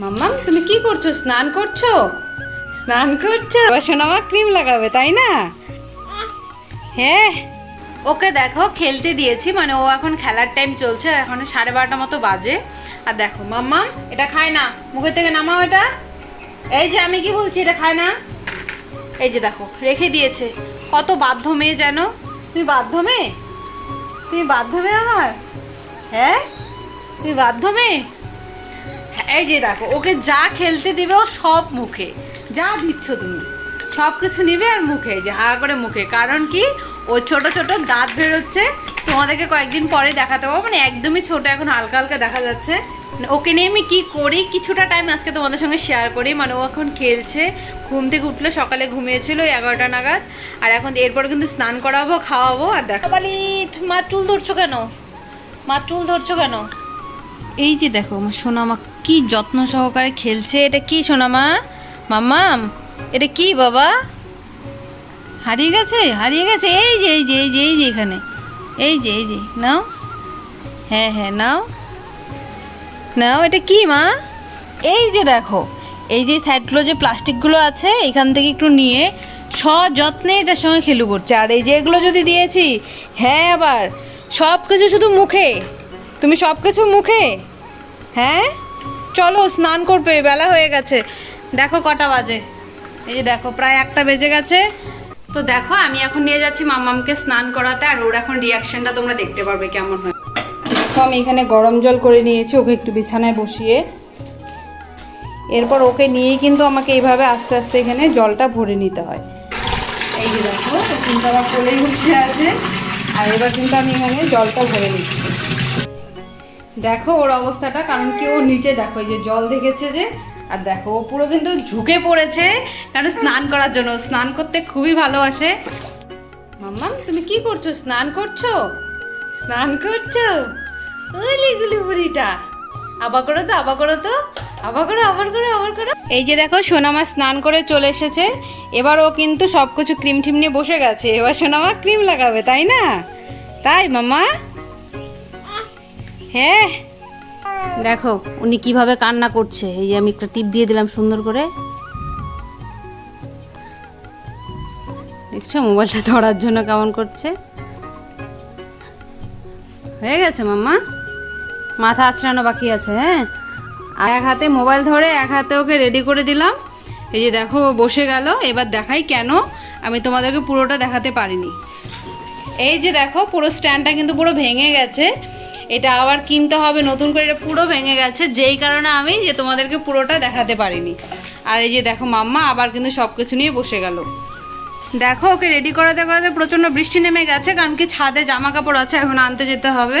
মাম্মাম তুমি কি করছ? স্নান করছ? স্নান করছ? সোনামা ক্রিম লাগাবে, তাই না? হ্যাঁ ওকে দেখো, খেলতে দিয়েছি মানে ও এখন খেলার টাইম চলছে, এখন সাড়ে বারোটা মতো বাজে। আর দেখো, মাম্মা, এটা খায় না। মুখের থেকে নামাও এটা। এই যে, আমি কি বলছি, এটা খায় না? এই যে দেখো, রেখে দিয়েছে। কত বাধ্য মেয়ে যেন। তুমি বাধ্য মেয়ে? তুমি বাধ্য মেয়ে আমার? হ্যাঁ? তুমি বাধ্য মেয়ে? এই যে দেখো, ওকে যা খেলতে দিবে ও সব মুখে। যা দিচ্ছ তুমি, সব কিছু নিবে আর মুখে যে হা করে মুখে। কারণ কি ওর ছোট ছোট দাঁত বেরোচ্ছে, তোমাদেরকে কয়েকদিন পরে দেখাতে পারব মানে একদমই ছোট, এখন হালকা হালকা দেখা যাচ্ছে। মানে ওকে নিয়ে আমি কী করি, কিছুটা টাইম আজকে তোমাদের সঙ্গে শেয়ার করি। মানে ও এখন খেলছে, ঘুম থেকে উঠল, সকালে ঘুমিয়েছিল এগারোটা নাগাদ। আর এখন এরপর কিন্তু স্নান করাবো, খাওয়াবো, আর দেখো বালি, মা চুল ধরছো কেন? মা চুল ধরছো কেন? এই যে দেখো, আমার সোনামা কি যত্ন সহকারে খেলছে। এটা কি সোনামা? মাম্মাম এটা কি বাবা? হারিয়ে গেছে হারিয়ে গেছে। এই যে এই যে এই যে এই যে এখানে। এই যে এই যে, নাও। হ্যাঁ হ্যাঁ নাও। নাও, এটা কি মা? এই যে দেখো, এই যে সাইডগুলো যে প্লাস্টিকগুলো আছে, এখান থেকে একটু নিয়ে সযত্নে এটার সঙ্গে খেলু করছে। আর এই যে এগুলো যদি দিয়েছি হ্যাঁ আবার সব কিছু শুধু মুখে। তুমি সব কিছু মুখে? হ্যাঁ? চলো, স্নান করবে, বেলা হয়ে গেছে। দেখো কটা বাজে। এই যে দেখো, প্রায় একটা বেজে গেছে। তো দেখো, আমি এখন নিয়ে যাচ্ছি মাম্মামকে স্নান করাতে, আর ওর এখন রিয়াকশনটা তোমরা দেখতে পারবে কেমন হয়। দেখো, আমি এখানে গরম জল করে নিয়েছি, ওকে একটু বিছানায় বসিয়ে। এরপর ওকে নিয়েই কিন্তু আমাকে এইভাবে আস্তে আস্তে এখানে জলটা ভরে নিতে হয়। এই যে দেখো কিন্তু আমার কোলেই বসে আছে। আর এবার কিন্তু আমি এখানে জলটা ভরে নিচ্ছি। দেখো ওর অবস্থাটা, কারণ কি ও নিচে দেখো, এই যে জল দেখেছে যে, আর দেখো, ও পুরো কিন্তু ঝুঁকে পড়েছে, কারণ স্নান করার জন্য স্নান করতে খুবই ভালোবাসে। মাম্মাম তুমি কি করছ? স্নান করছ? স্নান করছ? ওলি গুলি বুড়িটা। আবার করো তো আবার করো তো আবার করো আবার করো আবার করো। এই যে দেখো, সোনামা স্নান করে চলে এসেছে। এবার ও কিন্তু সব কিছু ক্রিম ঠিম নিয়ে বসে গেছে। এবার সোনামা ক্রিম লাগাবে, তাই না? তাই মামা হ্যাঁ? দেখো, উনি কীভাবে কান্না করছে। এই যে আমি একটা টিপ দিয়ে দিলাম সুন্দর করে। দেখছ, মোবাইলটা ধরার জন্য কেমন করছে? হয়ে গেছে, মাম্মা? মাথা আছড়ানো বাকি আছে হ্যাঁ? আর এক হাতে মোবাইল ধরে, এক হাতে ওকে রেডি করে দিলাম। এই যে দেখো বসে গেল। এবার দেখাই কেন আমি তোমাদেরকে পুরোটা দেখাতে পারিনি। এই যে দেখো, পুরো স্ট্যান্ডটা কিন্তু পুরো ভেঙে গেছে। এটা আবার কিনতে হবে, নতুন করে এটা পুরো ভেঙে গেছে, যেই কারণে আমি যে তোমাদেরকে পুরোটা দেখাতে পারিনি। আর এই যে দেখো মাম্মা আবার কিন্তু সব কিছু নিয়ে বসে গেল। দেখো ওকে রেডি করাতে করাতে প্রচণ্ড বৃষ্টি নেমে গেছে, কারণ কি ছাদে জামা কাপড় আছে, এখন আনতে যেতে হবে।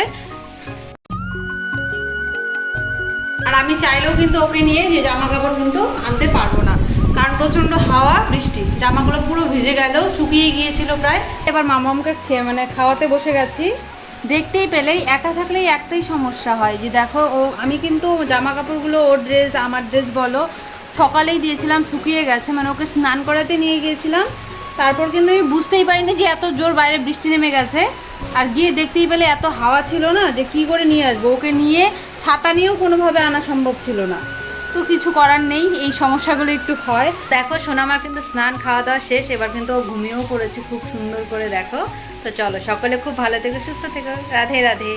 আর আমি চাইলেও কিন্তু ওকে নিয়ে যে জামা কাপড় কিন্তু আনতে পারব না, কারণ প্রচণ্ড হাওয়া, বৃষ্টি, জামাগুলো পুরো ভিজে গেল শুকিয়ে গিয়েছিল প্রায়। এবার মামামকে খেয়ে মানে খাওয়াতে বসে গেছি। দেখতেই পেলেই একা থাকলেই একটাই সমস্যা হয় যে দেখো, ও, আমি কিন্তু জামা কাপড়গুলো ওর ড্রেস আমার ড্রেস বলো, সকালেই দিয়েছিলাম, শুকিয়ে গেছে মানে ওকে স্নান করাতে নিয়ে গিয়েছিলাম। তারপর কিন্তু আমি বুঝতেই পারিনি যে এত জোর বাইরে বৃষ্টি নেমে গেছে। আর গিয়ে দেখতেই পেলে এত হাওয়া ছিল না যে কি করে নিয়ে আসব, ওকে নিয়ে ছাতা নিয়েও কোনোভাবে আনা সম্ভব ছিল না। তো কিছু করার নেই, এই সমস্যাগুলো একটু হয়। দেখো, সোনামার কিন্তু স্নান খাওয়া দাওয়া শেষ, এবার কিন্তু ও ঘুমিয়েও পড়েছে, খুব সুন্দর করে দেখো। তো চলো, সকলে খুব ভালো থেকো, সুস্থ থেকো। রাধে রাধে।